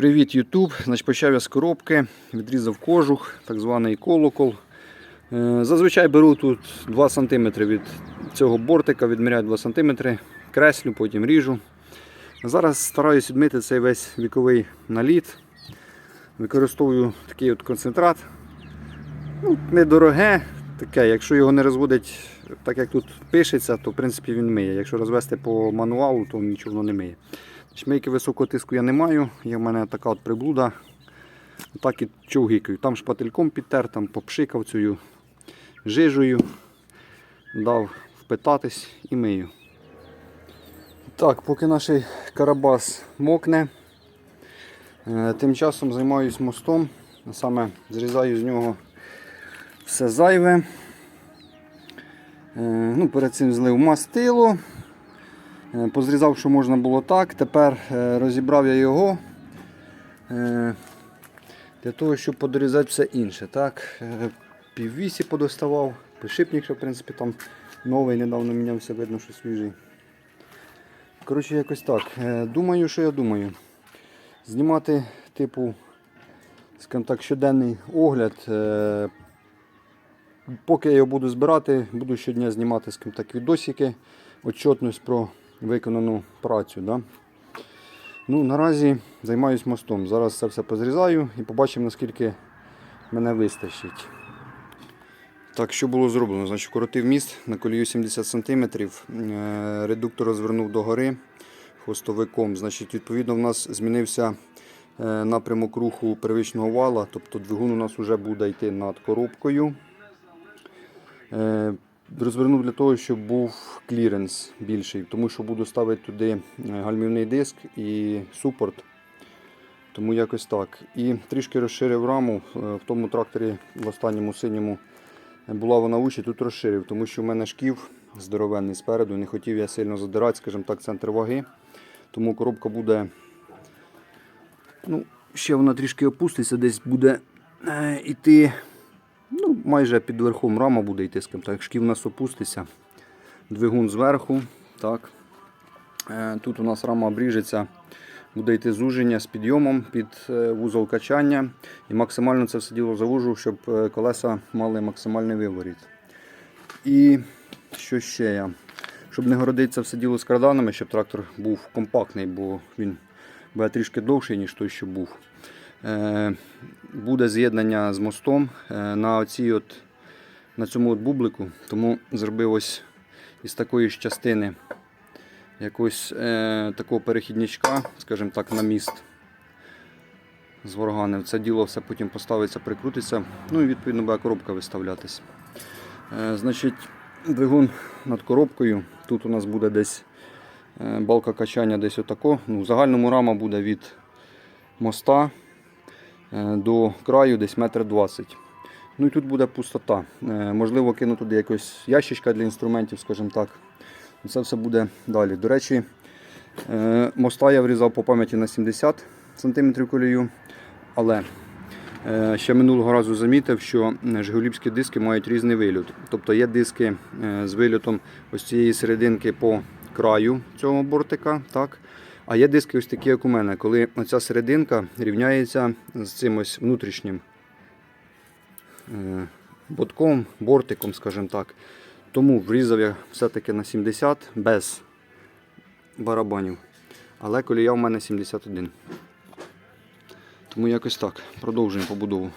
Привіт. Значить, почав я з коробки, відрізав кожух, так званий колокол. Е, Зазвичай беру тут 2 см від цього бортика, відміряю 2 см, креслю, потім ріжу. Зараз стараюсь відмити цей весь віковий наліт. Використовую такий от концентрат. Ну, недороге, таке, якщо його не розводить так, як тут пишеться, то в принципі він миє. Якщо розвести по мануалу, то нічого не миє. Шмейки високого тиску я не маю, є в мене така от приблуда. Так і човгикаю. Там шпательком підтер, там попшикав цю жижею, дав впитатись і мию. Так, поки наш карабас мокне, е, тим часом займаюсь мостом, саме зрізаю з нього все зайве. Е, Ну, перед цим злив мастило. Е, Позрізав, що можна було так. Тепер е, розібрав я його е, для того, щоб подорізати все інше. Так, піввісі подоставав, пришипник, що в принципі там новий, недавно мінявся, видно, що свіжий. Коротше, якось так. Думаю, що я думаю. Знімати, типу, скажімо так, щоденний огляд. Поки я його буду збирати, буду щодня знімати скажімо так, відосики, отчетність про виконану працю. Да? Ну, наразі займаюся мостом. Зараз це все позрізаю і побачимо, наскільки мене вистачить. Так, що було зроблено? Значить, коротив міст на колію 70 см, е, редуктор розвернув догори хвостовиком. Значить, відповідно, в нас змінився е, напрямок руху первичного вала, тобто двигун у нас вже буде йти над коробкою. Е, Розвернув для того, щоб був кліренс більший, тому що буду ставити туди е, гальмівний диск і супорт. Тому якось так. І трішки розширив раму. Е, В тому тракторі в останньому синьому була вона вуща, тут розширив, тому що в мене шків здоровенний спереду. Не хотів я сильно задирати, скажімо так, центр ваги. Тому коробка буде. Ну, ще вона трішки опуститься, десь буде е, йти. Майже під верхом рама буде йти, скажімо так. Шків у нас опуститься. Двигун зверху. Так. Е, Тут у нас рама обріжеться, буде йти зуження з підйомом під е, вузол качання. І максимально це все діло завужу, щоб е, колеса мали максимальний виворіт. І що ще я? Щоб не городити це все діло з карданами, щоб трактор був компактний, бо він буде трішки довший, ніж той, що був. Е, буде з'єднання з мостом е, на, оцій от, на цьому от бублику. Тому зробив ось із такої ж частини якось е, такого перехідничка, скажімо так, на міст. з Зварганив. Це діло все потім поставиться, прикрутиться. Ну і відповідно буде коробка виставлятись. Е, значить, двигун над коробкою. Тут у нас буде десь е, балка качання десь отако. Ну, в загальному рама буде від моста до краю десь метр двадцять. Ну і тут буде пустота. Е, Можливо, кину туди якось ящичка для інструментів, скажімо так. Це все буде далі. До речі, е, моста я врізав по пам'яті на 70 см колію, але е, ще минулого разу замітив, що е, жигулівські диски мають різний вильот. Тобто є диски е, з вильотом ось цієї серединки по краю цього бортика. Так? А є диски ось такі, як у мене, коли оця серединка рівняється з цим ось внутрішнім е, ботком, бортиком, скажімо так. Тому врізав я все-таки на 70 без барабанів. Але колія в мене 71. Тому якось так. Продовжуємо побудову.